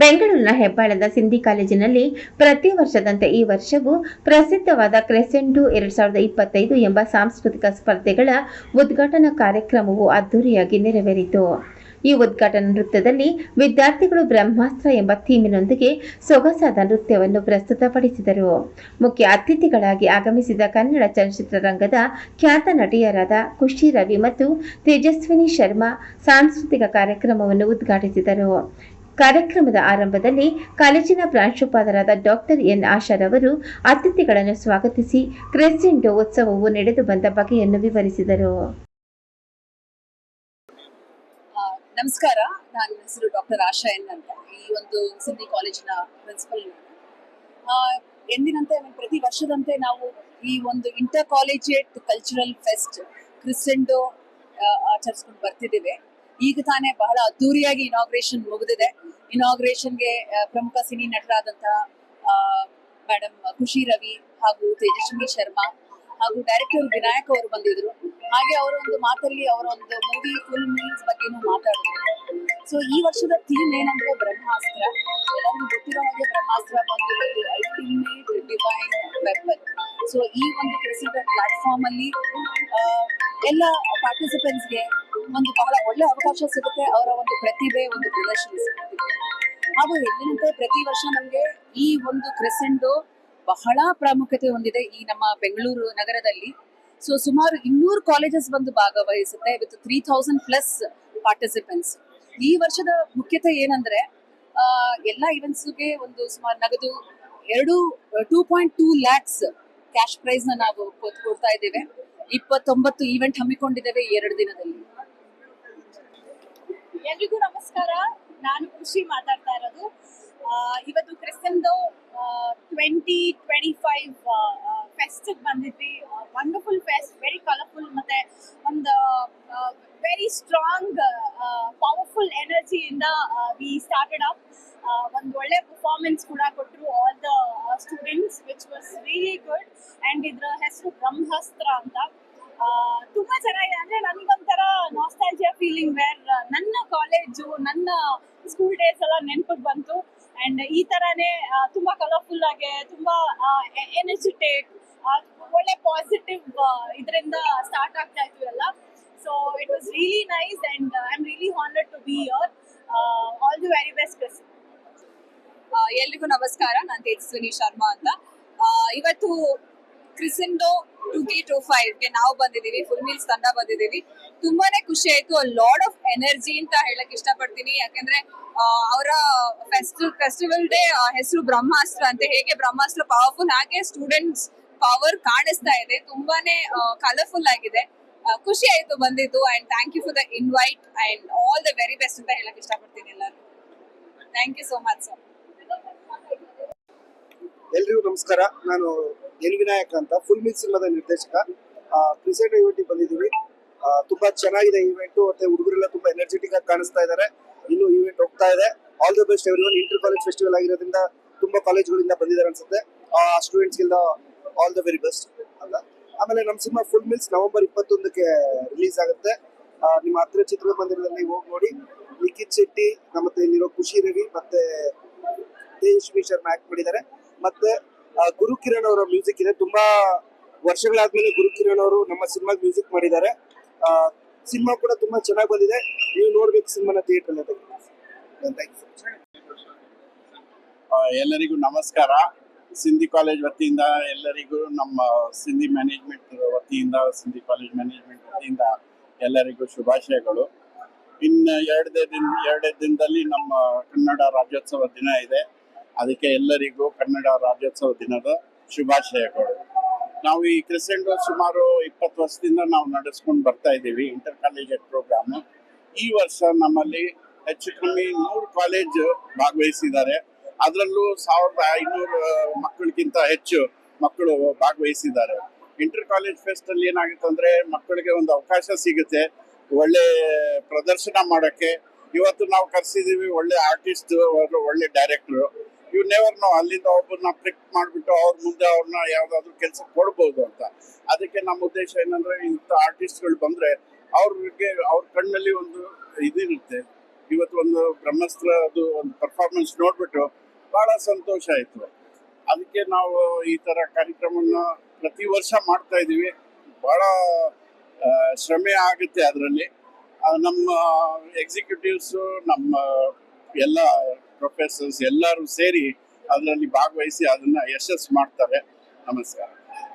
ಬೆಂಗಳೂರಿನ ಹೆಬ್ಬಾಳದ ಸಿಂಧಿ ಕಾಲೇಜಿನಲ್ಲಿ ಪ್ರತಿ ವರ್ಷದಂತೆ ಈ ವರ್ಷವೂ ಪ್ರಸಿದ್ಧವಾದ ಕ್ರೆಸೆಂಡು ಎರಡ್ ಸಾವಿರದ ಇಪ್ಪತ್ತೈದು ಎಂಬ ಸಾಂಸ್ಕೃತಿಕ ಸ್ಪರ್ಧೆಗಳ ಉದ್ಘಾಟನಾ ಕಾರ್ಯಕ್ರಮವು ಅದ್ದೂರಿಯಾಗಿ ನೆರವೇರಿತು. ಈ ಉದ್ಘಾಟನಾ ನೃತ್ಯದಲ್ಲಿ ವಿದ್ಯಾರ್ಥಿಗಳು ಬ್ರಹ್ಮಾಸ್ತ್ರ ಎಂಬ ಥೀಮಿನೊಂದಿಗೆ ಸೊಗಸಾದ ನೃತ್ಯವನ್ನು ಪ್ರಸ್ತುತಪಡಿಸಿದರು. ಮುಖ್ಯ ಅತಿಥಿಗಳಾಗಿ ಆಗಮಿಸಿದ ಕನ್ನಡ ಚಲನಚಿತ್ರರಂಗದ ಖ್ಯಾತ ನಟಿಯರಾದ ಖುಷಿ ರವಿ ಮತ್ತು ತೇಜಸ್ವಿನಿ ಶರ್ಮಾ ಸಾಂಸ್ಕೃತಿಕ ಕಾರ್ಯಕ್ರಮವನ್ನು ಉದ್ಘಾಟಿಸಿದರು. ಕಾರ್ಯಕ್ರಮದ ಆರಂಭದಲ್ಲಿ ಕಾಲೇಜಿನ ಪ್ರಾಂಶುಪಾಲರಾದ ಡಾಕ್ಟರ್ ಎನ್ ಆಶಾರವರು ಅತಿಥಿಗಳನ್ನು ಸ್ವಾಗತಿಸಿ ಕ್ರೆಸೆಂಡೋ ಉತ್ಸವವು ನಡೆದು ಬಂದ ಬಗೆಯನ್ನು ವಿವರಿಸಿದರು. ನಮಸ್ಕಾರ. ನನ್ನ ಹೆಸರು ಡಾಕ್ಟರ್ ಆಶಾ ಎನ್ ಅಂತ. ಈ ಒಂದು ಸಿಂಧಿ ಕಾಲೇಜಿನ ಪ್ರಿನ್ಸಿಪಲ್ ಎಂದಿನಂತೆ ಪ್ರತಿ ವರ್ಷದಂತೆ ನಾವು ಈ ಒಂದು inter collegiate cultural fest Crescendo ಆಚರಿಸ್ಕೊಂಡು ಬರ್ತಿದ್ದೇವೆ. ಈಗ ತಾನೇ ಬಹಳ ಅದ್ದೂರಿಯಾಗಿ ಇನಾಗ್ರೇಷನ್ ಮುಗಿದಿದೆ. ಇನಾಗ್ರೇಷನ್ಗೆ ಪ್ರಮುಖ ಸಿನಿ ನಟರಾದಂತಹ ಮೇಡಮ್ ಖುಷಿ ರವಿ ಹಾಗೂ ತೇಜಸ್ವಿನಿ ಶರ್ಮಾ ಹಾಗೂ ಡೈರೆಕ್ಟರ್ ವಿನಾಯಕ್ ಅವರು ಬಂದಿದ್ರು. ಹಾಗೆ ಅವರ ಒಂದು ಮಾತಲ್ಲಿ ಅವರ ಒಂದು ಮೂವಿ ಫುಲ್ ಮೀಲ್ಸ್ ಬಗ್ಗೆನೂ ಮಾತಾಡಿದ್ರು. ಸೊ ಈ ವರ್ಷದ ಥೀಮ್ ಏನಂದ್ರೆ ಬ್ರಹ್ಮಾಸ್ತ್ರ. ಎಲ್ಲರಿಗೂ ಗೊತ್ತಿರೋ ಹಾಗೆ ಬ್ರಹ್ಮಾಸ್ತ್ರ ಬಂದು ಒಂದು ಅಲ್ಟಿಮೇಟ್ ಡಿವೈನ್ ವೆಪನ್ ಸೊ ಈ ಒಂದು ಪ್ರೆಸಿಡೆಂಟ್ ಪ್ಲಾಟ್ಫಾರ್ಮ್ ಅಲ್ಲಿ ಎಲ್ಲ ಪಾರ್ಟಿಸಿಪೆಂಟ್ಸ್ಗೆ ಒಂದು ಬಹಳ ಒಳ್ಳೆ ಅವಕಾಶ ಸಿಗುತ್ತೆ ಅವರ ಒಂದು ಪ್ರತಿಭೆ, ಒಂದು ಪ್ರದರ್ಶನ ಸಿಗುತ್ತೆ. ಹಾಗೂ ಎಂದಿನಂತೆ ಪ್ರತಿ ವರ್ಷ ನಮಗೆ ಈ ಒಂದು ಕ್ರೆಸೆಂಡು ಬಹಳ ಪ್ರಾಮುಖ್ಯತೆ ಹೊಂದಿದೆ ಈ ನಮ್ಮ ಬೆಂಗಳೂರು ನಗರದಲ್ಲಿ. ಸೊ ಸುಮಾರು ಇನ್ನೂರು ಕಾಲೇಜಸ್ ಬಂದು ಭಾಗವಹಿಸುತ್ತೆ with three thousand plus participants ಈ ವರ್ಷದ ಮುಖ್ಯತೆ ಏನಂದ್ರೆ ಎಲ್ಲ ಇವೆಂಟ್ಸ್ಗೆ ಒಂದು ಸುಮಾರು ನಗದು ಎರಡು two point two lakhs cash ಪ್ರೈಸ್ನ ನಾವು ಕೊಡ್ತಾ ಇದ್ದೇವೆ. ಇಪ್ಪತ್ತೊಂಬತ್ತು ಈವೆಂಟ್ ಹಮ್ಮಿಕೊಂಡಿದ್ದೇವೆ ಎರಡು ದಿನದಲ್ಲಿ. ಎಲ್ರಿಗೂ ನಮಸ್ಕಾರ. ನಾನು ಖುಷಿ ಮಾತಾಡ್ತಾ ಇರೋದು. ಇವತ್ತು ಕ್ರಿಸ್ತನ್ದು ಟ್ವೆಂಟಿ ಟ್ವೆಂಟಿ ಫೈವ್ ಫೆಸ್ಟ್ ಬಂದಿದ್ವಿ. ವಂಡರ್ಫುಲ್ ಫೆಸ್ಟ್ ವೆರಿ ಕಲರ್ಫುಲ್ ಮತ್ತೆ ಒಂದು ವೆರಿ ಸ್ಟ್ರಾಂಗ್ ಪವರ್ಫುಲ್ ಎನರ್ಜಿಯಿಂದ ವಿ ಸ್ಟಾರ್ಟೆಡ್ ಅಪ್ ಒಂದು ಒಳ್ಳೆ ಪರ್ಫಾರ್ಮೆನ್ಸ್ ಕೂಡ ಕೊಟ್ಟರು all the students which was really good and ಇದರ ಹೆಸರು ಬ್ರಹ್ಮಾಸ್ತ್ರ ಅಂತ. ತುಂಬಾ ಚೆನ್ನಾಗಿದೆ. ಅಂದ್ರೆ ನನ್ಗೊಂಥರ ನಾಸ್ಟಾಲಜಿಯಾ ಫೀಲಿಂಗ್ ವೇರ್ ನನ್ನ ಕಾಲೇಜು ನನ್ನ ಸ್ಕೂಲ್ ಡೇಸ್ ಎಲ್ಲ ನೆನಪಿಗೆ ಬಂತು. ಅಂಡ್ ಈ ತರಾನೇ ತುಂಬಾ ಕಲರ್ಫುಲ್ ಆಗಿ ತುಂಬಾ ಎನರ್ಜಿಟಿಕ್ ಒಳ್ಳೆ ಪಾಸಿಟಿವ್ ಇದರಿಂದ ಸ್ಟಾರ್ಟ್ ಆಗ್ತಾ ಇದ್ವಿ ಎಲ್ಲ. So it was really nice and I am really honoured to be your all the very best Chris ah, ಎಲ್ರಿಗೂ ನಮಸ್ಕಾರ. ನಾನು ತೇಜಸ್ವಿನಿ ಶರ್ಮಾ ಅಂತ. ಇವತ್ತು ಕ್ರಿಸೆಂಡೋ ಟು ಕೆ ಟು ಫೈವ್ಗೆ ನಾವು ಬಂದಿದ್ದೀವಿ ಫುಲ್ ಮೀಲ್ಸ್ ತಂಡ ಬಂದಿದ್ದೀವಿ. ತುಂಬಾನೇ ಖುಷಿ ಆಯ್ತು ಲಾಡ್ ಆಫ್ ಎನರ್ಜಿ ಅಂತ ಹೇಳಕ್ ಇಷ್ಟಪಡ್ತೀನಿ. ಯಾಕಂದ್ರೆ ಅವರ ಫೆಸ್ಟ್ ಫೆಸ್ಟಿವಲ್ ಡೇ ಹೆಸರು ಬ್ರಹ್ಮಾಸ್ತ್ರ ಅಂತ ಹೇಗೆ ಬ್ರಹ್ಮಾಸ್ತ್ರ ಪವರ್ಫುಲ್ ಹಾಗೆ ಸ್ಟೂಡೆಂಟ್ಸ್ ಪವರ್ ಕಾಣಿಸ್ತಾ ಇದೆ. ತುಂಬಾನೇ ಕಲರ್ಫುಲ್ ಆಗಿದೆ. ಖುಷಿ ಆಯ್ತು ಬಂದಿದ್ದು and thank you for the invite and all the very best ಅಂತ ಹೇಳಕ್ ಇಷ್ಟಪಡ್ತೀನಿ ಎಲ್ಲರೂ. Thank you so much sir ಎಲ್ರಿಗೂ ನಮಸ್ಕಾರ. ನಾನು ಎನ್ ವಿನಾಯಕ ಅಂತ ಫುಲ್ ಮಿಲ್ ಸಿನಿಮಾದ ನಿರ್ದೇಶಕ. ಪ್ರಿಸೆಂಟ್ ಇವೆಂಟ್ ಬಂದಿದ್ದೀವಿ. ತುಂಬಾ ಚೆನ್ನಾಗಿದೆ ಇವೆಂಟ್ ಮತ್ತೆ ಹುಡುಗರೆಲ್ಲ ತುಂಬಾ ಎನರ್ಜೆಟಿಕ್ ಆಗಿ ಕಾಣಿಸ್ತಾ ಇದ್ದಾರೆ ಇನ್ನು ಇವೆಂಟ್ ಹೋಗ್ತಾ ಇದೆ. All the best everyone inter college festival ಆಗಿರೋದ್ರಿಂದ ತುಂಬಾ ಕಾಲೇಜ್ಗಳಿಂದ ಬಂದಿದ್ದಾರೆ ಅನ್ಸುತ್ತೆ. ಆ ಸ್ಟೂಡೆಂಟ್ಸ್ಗೆಲ್ಲ ಆಲ್ ದ ವೆರಿ ಬೆಸ್ಟ್ ಅಲ್ಲ? ಆಮೇಲೆ ನಮ್ಮ ಸಿನಿಮಾ ಫುಲ್ ಮಿಲ್ಸ್ ನವೆಂಬರ್ ಇಪ್ಪತ್ತೊಂದಕ್ಕೆ ರಿಲೀಸ್ ಆಗುತ್ತೆ. ನಿಮ್ಮ ಹತ್ತಿರ ಚಿತ್ರಮಂದಿರದಲ್ಲಿ ಹೋಗಿ ನೋಡಿ. ನಿಖಿತ್ ಶೆಟ್ಟಿ ನಮ್ಮ ಇಲ್ಲಿರೋ ಖುಷಿ ರವಿ, ಮತ್ತೆ ತೇಜಸ್ವಿ ಶರ್ಮಾ ಆಕ್ಟ್ ಮಾಡಿದ್ದಾರೆ. ಮತ್ತೆ ಗುರು ಕಿರಣ್ ಅವರ ಮ್ಯೂಸಿಕ್ ಇದೆ. ತುಂಬಾ ವರ್ಷಗಳಾದ್ಮೇಲೆ ಗುರು ಕಿರಣ್ ಅವರು ನಮ್ಮ ಸಿನಿಮಾಗೆ ಮ್ಯೂಸಿಕ್ ಮಾಡಿದ್ದಾರೆ. ಸಿನಿಮಾ ಕೂಡ ತುಂಬಾ ಚೆನ್ನಾಗಿ ಬಂದಿದೆ. ನೀವು ನೋಡ್ಬೇಕು ಸಿನಿಮಾನ ಥಿಯೇಟರ್ ಆ, ಎಲ್ಲರಿಗೂ ನಮಸ್ಕಾರ. ಸಿಂಧಿ ಕಾಲೇಜ್ ವತಿಯಿಂದ ಎಲ್ಲರಿಗೂ ನಮ್ಮ ಸಿಂಧಿ ಮ್ಯಾನೇಜ್ಮೆಂಟ್ ವತಿಯಿಂದ ಸಿಂಧಿ ಕಾಲೇಜ್ ಮ್ಯಾನೇಜ್ಮೆಂಟ್ ವತಿಯಿಂದ ಎಲ್ಲರಿಗೂ ಶುಭಾಶಯಗಳು. ಇನ್ನು ಎರಡನೇ ದಿನ ಎರಡೇ ದಿನದಲ್ಲಿ ನಮ್ಮ ಕನ್ನಡ ರಾಜ್ಯೋತ್ಸವ ದಿನ ಇದೆ. ಅದಕ್ಕೆ ಎಲ್ಲರಿಗೂ ಕನ್ನಡ ರಾಜ್ಯೋತ್ಸವ ದಿನದ ಶುಭಾಶಯಗಳು. ನಾವು ಈ ಕ್ರಿಸೆಂಟ್ ಸುಮಾರು ಇಪ್ಪತ್ತು ವರ್ಷದಿಂದ ನಾವು ನಡೆಸ್ಕೊಂಡು ಬರ್ತಾ ಇದ್ದೀವಿ ಇಂಟರ್ ಕಾಲೇಜ್ ಪ್ರೋಗ್ರಾಮ್. ಈ ವರ್ಷ ನಮ್ಮಲ್ಲಿ ಹೆಚ್ಚು ಕಮ್ಮಿ ನೂರು ಕಾಲೇಜ್ ಭಾಗವಹಿಸಿದ್ದಾರೆ. ಅದರಲ್ಲೂ ಸಾವಿರದ ಐನೂರು ಮಕ್ಕಳಿಗಿಂತ ಹೆಚ್ಚು ಮಕ್ಕಳು ಭಾಗವಹಿಸಿದ್ದಾರೆ. ಇಂಟರ್ ಕಾಲೇಜ್ ಫೆಸ್ಟ್ ಅಲ್ಲಿ ಏನಾಗುತ್ತೆ ಅಂದ್ರೆ ಮಕ್ಕಳಿಗೆ ಒಂದು ಅವಕಾಶ ಸಿಗುತ್ತೆ, ಒಳ್ಳೆ ಪ್ರದರ್ಶನ ಮಾಡೋಕ್ಕೆ. ಇವತ್ತು ನಾವು ಕರ್ಸಿದೀವಿ ಒಳ್ಳೆ ಆರ್ಟಿಸ್ಟ್, ಒಳ್ಳೆ ಡೈರೆಕ್ಟ್ರು. ಯು ನೆವರ್ ನೋ ಅಲ್ಲಿಂದ ಒಬ್ಬರನ್ನ ಪಿಕ್ ಮಾಡಿಬಿಟ್ಟು ಅವ್ರ ಮುಂದೆ ಅವ್ರನ್ನ ಯಾವ್ದಾದ್ರು ಕೆಲಸ ಕೊಡ್ಬೋದು ಅಂತ. ಅದಕ್ಕೆ ನಮ್ಮ ಉದ್ದೇಶ ಏನಂದ್ರೆ ಇಂಥ ಆರ್ಟಿಸ್ಟ್ಗಳು ಬಂದ್ರೆ ಅವ್ರಿಗೆ ಅವ್ರ ಕಣ್ಣಲ್ಲಿ ಒಂದು ಇದಿರುತ್ತೆ. ಇವತ್ತು ಒಂದು ಬ್ರಹ್ಮಸ್ತ್ರ ಅದು ಒಂದು ಪರ್ಫಾರ್ಮೆನ್ಸ್ ನೋಡ್ಬಿಟ್ಟು ಬಹಳ ಸಂತೋಷ ಆಯ್ತು. ಅದಕ್ಕೆ ನಾವು ಈ ತರ ಕಾರ್ಯಕ್ರಮನ ಪ್ರತಿ ವರ್ಷ ಮಾಡ್ತಾ ಇದೀವಿ. ಬಹಳ ಶ್ರಮೆ ಆಗುತ್ತೆ ಅದರಲ್ಲಿ. ನಮ್ಮ ಎಕ್ಸಿಕ್ಯೂಟಿವ್ಸು ನಮ್ಮ ಎಲ್ಲ ಪ್ರೊಫೆಸರ್ಸ್ ಎಲ್ಲರೂ ಸೇರಿ ಅದರಲ್ಲಿ ಭಾಗವಹಿಸಿ ಅದನ್ನ ಯಶಸ್ಸು ಮಾಡ್ತಾರೆ. ನಮಸ್ಕಾರ.